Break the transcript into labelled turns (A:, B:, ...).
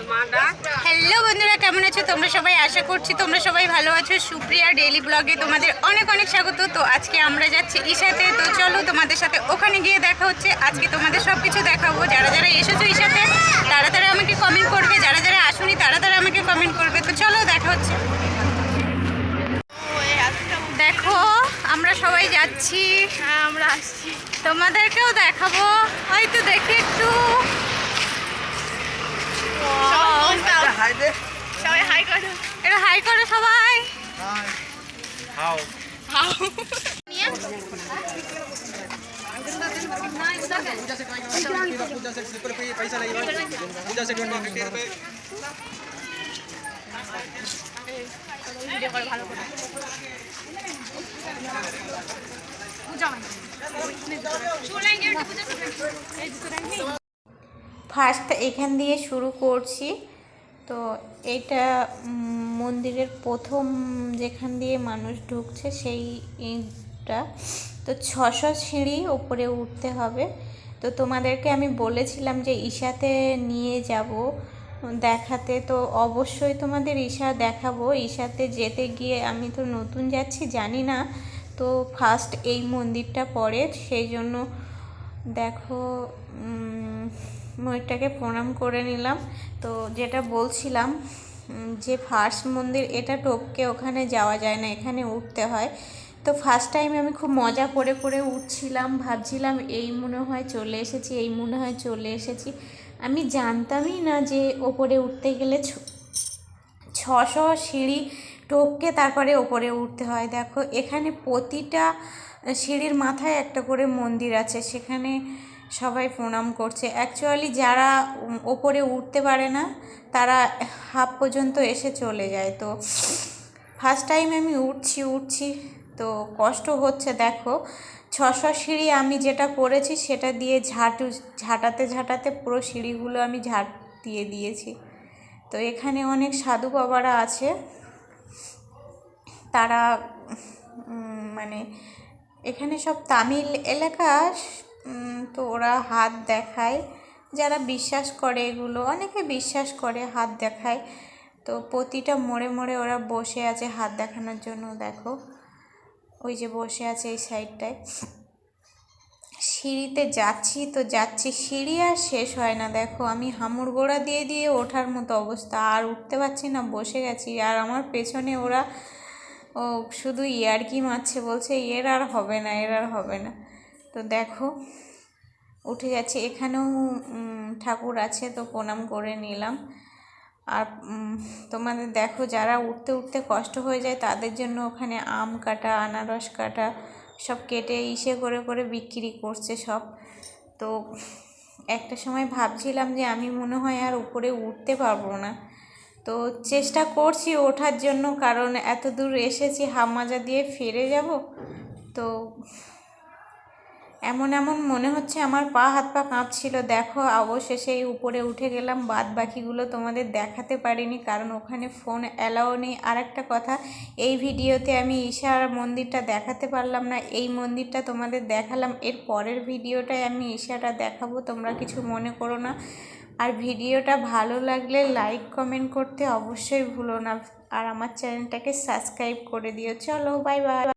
A: Hello বন্ধুরা কেমন আছো? তোমরা সবাই আশা করছি তোমরা সবাই ভালো আছো। সুপ্রিয়া ডেইলি ব্লগে তোমাদের অনেক অনেক স্বাগত। তো আজকে আমরা যাচ্ছি ইশাতে তো চলো তোমাদের সাথে ওখানে গিয়ে দেখা হচ্ছে। আজকে তোমাদের সব কিছু দেখাবো। যারা যারা এসেছ ইশাতে তারা তারা আমাকে কমেন্ট করবে। যারা যারা আসুনি তারা তারা আমাকে কমেন্ট করবে। তো চলো দেখা হচ্ছে। দেখো আমরা সবাই যাচ্ছি।
B: হ্যাঁ আমরা আসছি।
A: তোমাদেরকেও দেখাবো। হয়তো দেখে একটু
B: সবাই হাই করো
A: এটা হাই করো সবাই
C: How? पूजा से स्लीपर पे पैसा लगेगा पूजा से ट्वेंटी फिफ्टी रुपये
B: ভিডিও করে ভালো করে
A: ফার্স্ট এখান দিয়ে শুরু করছি তো এটা মন্দিরের প্রথম যেখান দিয়ে মানুষ ঢুকছে সেইটা তো ছশো সিঁড়ি ওপরে উঠতে হবে। তো তোমাদেরকে আমি বলেছিলাম যে ঈশাতে নিয়ে যাব দেখাতে। তো অবশ্যই তোমাদের ঈশা দেখাবো। ঈশাতে যেতে গিয়ে আমি তো নতুন যাচ্ছি, জানি না। তো ফার্স্ট এই মন্দিরটা পড়ে সেই জন্য দেখো ময়ূরটাকে প্রণাম করে নিলাম। তো যেটা বলছিলাম যে ফার্স্ট মন্দির, এটা টপকে ওখানে যাওয়া যায় না, এখানে উঠতে হয়। তো ফার্স্ট টাইম আমি খুব মজা করে করে উঠছিলাম, ভাবছিলাম এই মনে হয় চলে এসেছি, এই মনে হয় চলে এসেছি। আমি জানতামই না যে ওপরে উঠতে গেলে ছশো সিঁড়ি টপকে তারপরে ওপরে উঠতে হয়। দেখো, এখানে প্রতিটা সিঁড়ির মাথায় একটা করে মন্দির আছে। সেখানে সবাই প্রণাম করছে। অ্যাকচুয়ালি যারা ওপরে উঠতে পারে না, তারা হাফ পর্যন্ত এসে চলে যায়। তো ফার্স্ট টাইম আমি উঠছি উঠছি, তো কষ্ট হচ্ছে। দেখো, ছশো সিঁড়ি আমি যেটা করেছি, সেটা দিয়ে ঝাঁটু, ঝাঁটাতে ঝাঁটাতে পুরো সিঁড়িগুলো আমি ঝাঁট দিয়ে দিয়েছি। তো এখানে অনেক সাধু বাবারা আছে। তারা মানে এখানে সব তামিল এলাকা তো ওরা হাত দেখায়। যারা বিশ্বাস করে এগুলো, অনেকে বিশ্বাস করে হাত দেখায়। তো প্রতিটা মোড়ে মোড়ে ওরা বসে আছে হাত দেখানোর জন্য, দেখো। ওই যে বসে আছে এই সাইডটায়। সিঁড়িতে যাচ্ছি তো যাচ্ছি। সিঁড়ি আর শেষ হয় না, দেখো। আমি হামুর গোড়া দিয়ে দিয়ে ওঠার মতো অবস্থা, আর উঠতে পারছি না, বসে গেছি। আর আমার পেছনে ওরা, ও শুধু ইয়ারকি মারছে, বলছে, এর আর হবে না, এর আর হবে না। তো দেখো উঠে যাচ্ছে এখানেও ঠাকুর আছে, তো প্রণাম করে নিলাম। আর তোমাদের দেখো, যারা উঠতে উঠতে কষ্ট হয়ে যায়, তাদের জন্য ওখানে আম কাটা, আনারস কাটা, সব কেটে ইসে করে করে বিক্রি করছে সব। তো, একটা সময় ভাবছিলাম যে আমি মনে হয় আর উপরে উঠতে পারব না। তো চেষ্টা করছি ওঠার জন্য, কারণ এত দূর এসেছি হামাজা দিয়ে ফিরে যাব। তো এমন এমন মনে হচ্ছে আমার পা, হাত পা কাঁপছিল। দেখো, অবশেষে এই উপরে উঠে গেলাম। বাদ বাকিগুলো তোমাদের দেখাতে পারিনি, কারণ ওখানে ফোন অ্যালাও নেই। আর একটা কথা, এই ভিডিওতে আমি ঈশার মন্দিরটা দেখাতে পারলাম না। এই মন্দিরটা তোমাদের দেখালাম। এর পরের ভিডিওটায় আমি ঈশাটা দেখাবো, তোমরা কিছু মনে করো না। আর ভিডিওটা ভালো লাগলে লাইক কমেন্ট করতে অবশ্যই ভুলো না। আর আমার চ্যানেলটাকে সাবস্ক্রাইব করে দিও। চলো বাই বাই